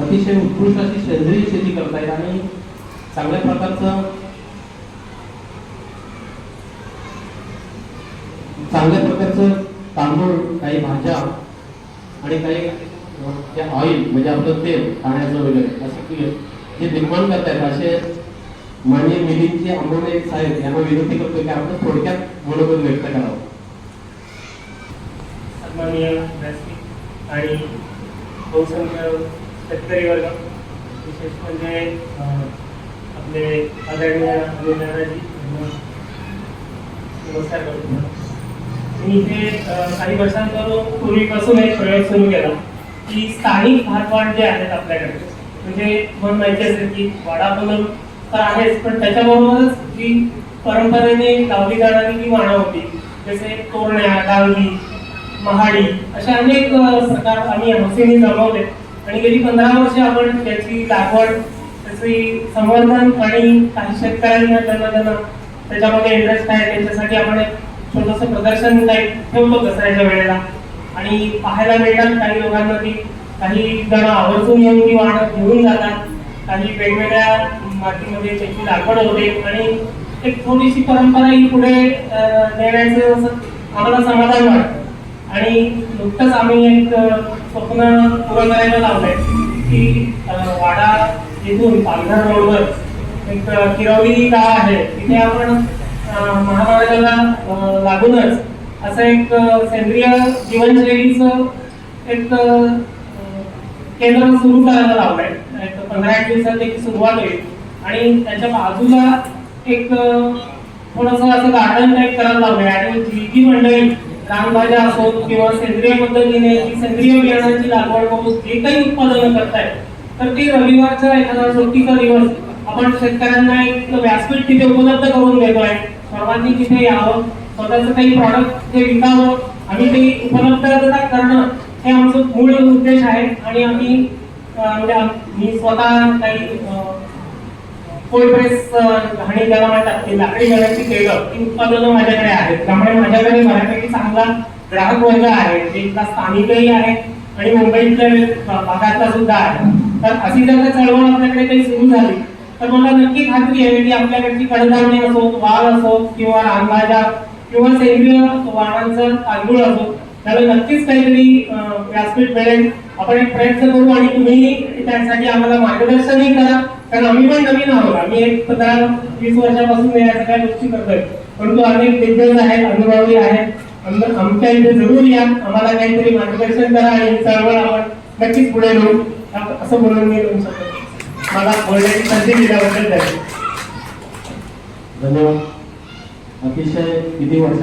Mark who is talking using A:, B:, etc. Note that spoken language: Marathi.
A: अतिशय उत्कृष्ट अशी सेंद्रिय शेती करतायत आणि चांगल्या प्रकारचं चांगल्या प्रकारचं तांदूळ काही भाज्या आणि काही जे ऑइल म्हणजे आपलं तेल खाण्याचं वगैरे असं की जे निर्माण करतायत असे माननीय मिलिंदजी एक साहेब यांना विनंती करतो की आपण थोडक्यात मनोबल व्यक्त करावं.
B: सन्माननीय आणि बहुसंख्य शेतकरी वर्ग विशेष म्हणजे आपले आदरणीय नमस्कार करतो. मी इथे काही वर्षांपासून पूर्वीपासून एक प्रयोग सुरू केला की स्थानिक भातवाड जे आहेत आपल्याकडे म्हणजे मन माहिती असेल की वाडापलम तर आहेच पण त्याच्याबरोबरच जी परंपरेने लावली जाणारी जी वाणं होती जसे तोरण्या डांगी महाडी अशा अनेक प्रकार आम्ही हौसेने जमवले. आणि गेली पंधरा वर्ष आपण त्याची लागवड त्याची संवर्धन आणि काही शेतकऱ्यांना त्यांना त्यांना त्याच्यामध्ये इंटरेस्ट आहे त्यांच्यासाठी आपण एक छोटस प्रदर्शन काही ठेवतो दसऱ्याच्या वेळेला. आणि पाहायला मिळतात काही लोकांना ती काही जण आवर्जून येऊन ती वाढत घेऊन जातात. काही वेगवेगळ्या मातीमध्ये त्याची लागवड होते आणि एक थोडीशी परंपरा ही पुढे नेण्याचं असं आम्हाला समाधान वाटतं. आणि नुकतंच आम्ही एक स्वप्न पुरं करायला लावलंय. की वाडा येथून पालघर रोडवर एक अ, किरवली गाव आहे. तिथे आपण महामार्गाला लागूनच असं एक सेंद्रिय जीवनशैलीचं एक केंद्र सुरू करायला लावलंय. एक पंधरा एक दिवसात त्याची सुरुवात होईल. आणि त्याच्या बाजूला एक थोडंसं असं गार्डन टाईप करायला लावलंय. आणि जी जी मंडळी रानभाज्या असोत किंवा सेंद्रिय पद्धतीने सेंद्रिय बियाणांची लागवड करून जे काही उत्पादन करतायत तर ते रविवारचा एखादा सुट्टीचा दिवस आपण शेतकऱ्यांना एक व्यासपीठ तिथे उपलब्ध करून देतोय सर्वांनी तिथे यावं स्वतःच काही प्रॉडक्ट जे विकावं आम्ही ते उपलब्धता करणं हे आमचं मूळ उद्देश आहे. आणि आम्ही म्हणजे मी स्वतः काही कोल्ड प्रेस घाणी ज्याला म्हणतात लाकडी गळ्याची केळं ती उत्पादनं माझ्याकडे आहेत. त्यामुळे माझ्याकडे बऱ्यापैकी चांगला ग्राहक वर्ग आहे जे इथला स्थानिकही आहे आणि मुंबईतल्या भागातला सुद्धा आहे. तर अशी जर का चळवळ आपल्याकडे काही सुरू झाली तर मला नक्की खात्री आहे की आपल्याकडची कडधान्य असो वाल असो किंवा रानभाज्या किंवा सेंद्रिय वाणांचं तांदूळ असो त्याला नक्कीच काहीतरी व्यासपीठ मिळेल. आपण एक प्रयत्न करू आणि तुम्ही त्यासाठी आम्हाला मार्गदर्शनही करा. कारण आम्ही पण नवीन आहोत. आम्ही एक पंधरा वीस वर्षापासून या सगळ्या गोष्टी करतोय. परंतु अनेक दिग्गज आहेत अनुभवी आहेत आमच्या इथे जरूर या. आम्हाला काहीतरी मार्गदर्शन करा आणि चळवळ आपण नक्कीच पुढे घेऊ असं बोलून मी तुमचं मला बोलण्याची संधी दिल्याबद्दल धन्यवाद.
A: धन्यवाद. अतिशय किती वर्ष